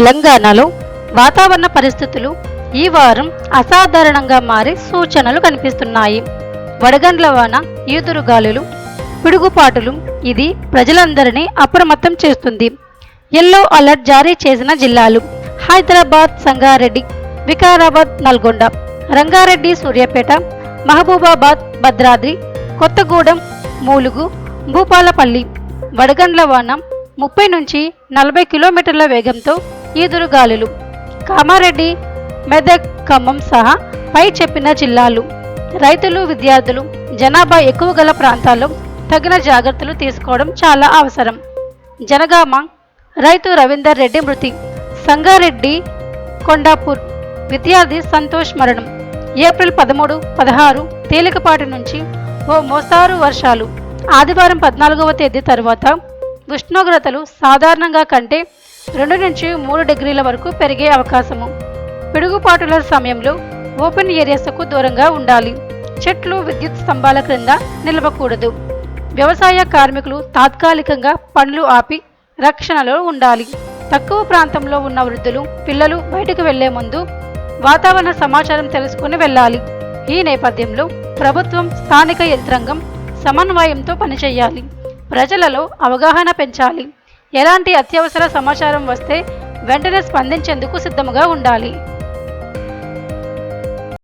తెలంగాణలో వాతావరణ పరిస్థితులు ఈ వారం అసాధారణంగా మారే సూచనలు కనిపిస్తున్నాయి. వడగండ్ల వాన ఈదురు గాలులు పిడుగుపాటులు ఇది ప్రజలందరినీ అప్రమత్తం చేస్తుంది. ఎల్లో అలర్ట్ జారీ చేసిన జిల్లాలు హైదరాబాద్ సంగారెడ్డి వికారాబాద్ నల్గొండ రంగారెడ్డి సూర్యాపేట మహబూబాబాద్ భద్రాద్రి కొత్తగూడెం మూలుగు భూపాలపల్లి వడగండ్ల వాన ముప్పై నుంచి నలభై కిలోమీటర్ల వేగంతో ఈదురుగాలులు. కామారెడ్డి మెదక్ ఖమ్మం సహా పై చెప్పిన జిల్లాలు. రైతులు విద్యార్థులు జనాభా ఎక్కువ గల ప్రాంతాల్లో తగిన జాగ్రత్తలు తీసుకోవడం చాలా అవసరం. జనగామ రైతు రవీందర్ రెడ్డి మృతి. సంగారెడ్డి కొండాపూర్ విద్యార్థి సంతోష్ మరణం. ఏప్రిల్ పదమూడు పదహారు తేలికపాటి నుంచి ఓ మోస్తారు వర్షాలు. ఆదివారం పద్నాలుగవ తేదీ తర్వాత ఉష్ణోగ్రతలు సాధారణంగా కంటే రెండు నుంచి మూడు డిగ్రీల వరకు పెరిగే అవకాశము. పిడుగుపాటుల సమయంలో ఓపెన్ ఏరియాస్కు దూరంగా ఉండాలి. చెట్లు విద్యుత్ స్తంభాల క్రింద నిలవకూడదు. వ్యవసాయ కార్మికులు తాత్కాలికంగా పనులు ఆపి రక్షణలో ఉండాలి. తక్కువ ప్రాంతంలో ఉన్న వృద్ధులు పిల్లలు బయటకు వెళ్ళే ముందు వాతావరణ సమాచారం తెలుసుకుని వెళ్ళాలి. ఈ నేపథ్యంలో ప్రభుత్వం స్థానిక యంత్రాంగం సమన్వయంతో పనిచేయాలి. ప్రజలలో అవగాహన పెంచాలి. ఎలాంటి అత్యవసర సమాచారం వస్తే వెంటనే స్పందించేందుకు సిద్ధముగా ఉండాలి.